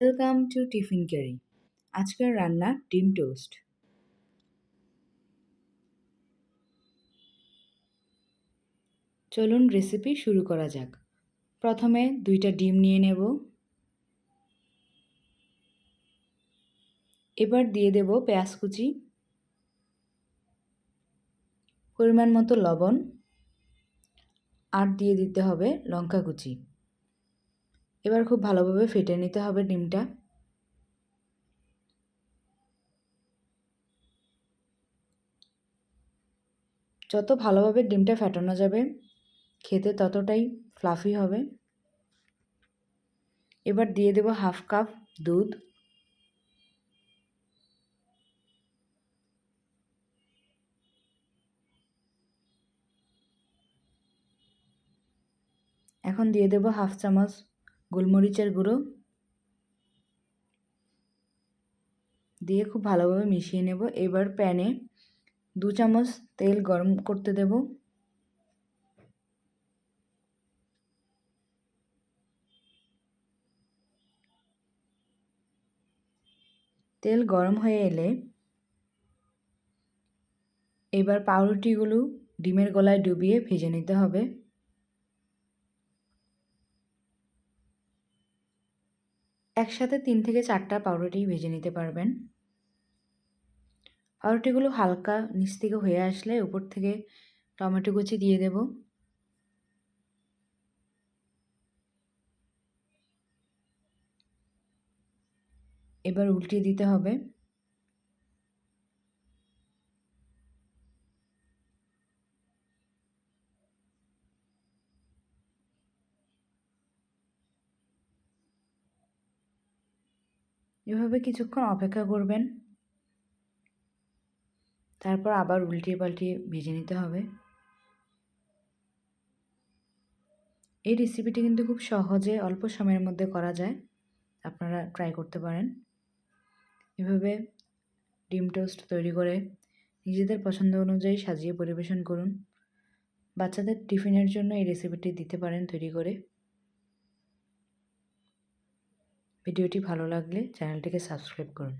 Welcome to tiffin carry আজকের রান্না ডিম টোস্ট। চলুন রেসিপি শুরু করা যাক। প্রথমে দুইটা ডিম নিয়ে নেব। এবার দিয়ে দেব পেঁয়াজ কুচি। পরিমাণ মতো লবণ। আর দিয়ে দিতে হবে লঙ্কা কুচি। এবার খুব ভালোভাবে ফেটে নিতে হবে ডিমটা। যত ভালোভাবে ডিমটা ফেটানো যাবে, খেতে ততটাই ফ্লাফি হবে। এবার দিয়ে দেব হাফ কাপ দুধ। এখন দিয়ে দেব হাফ চামচ গোলমরিচের গুঁড়ো দিয়ে খুব ভালোভাবে মিশিয়ে নেব। এবার প্যানে দু চামচ তেল গরম করতে দেব। তেল গরম হয়ে এলে এবার পাউরুটিগুলো ডিমের গলায় ডুবিয়ে ভেজে নিতে হবে। একসাথে তিন থেকে চারটা পাউরুটি ভেজে নিতে পারবেন। পাউরুটিগুলো হালকা নিচ থেকে হয়ে আসলে উপর থেকে টমেটো কুচি দিয়ে দেব। এবার উল্টিয়ে দিতে হবে। এভাবে কিছুক্ষণ অপেক্ষা করবেন। তারপর আবার উল্টিয়ে পাল্টিয়ে ভেজে নিতে হবে। এই রেসিপিটি কিন্তু খুব সহজে অল্প সময়ের মধ্যে করা যায়। আপনারা ট্রাই করতে পারেন। এভাবে ডিম টোস্ট তৈরি করে নিজেদের পছন্দ অনুযায়ী সাজিয়ে পরিবেশন করুন। বাচ্চাদের টিফিনের জন্য এই রেসিপিটি দিতে পারেন তৈরি করে। ভিডিওটি ভালো লাগলে চ্যানেলটিকে সাবস্ক্রাইব করুন।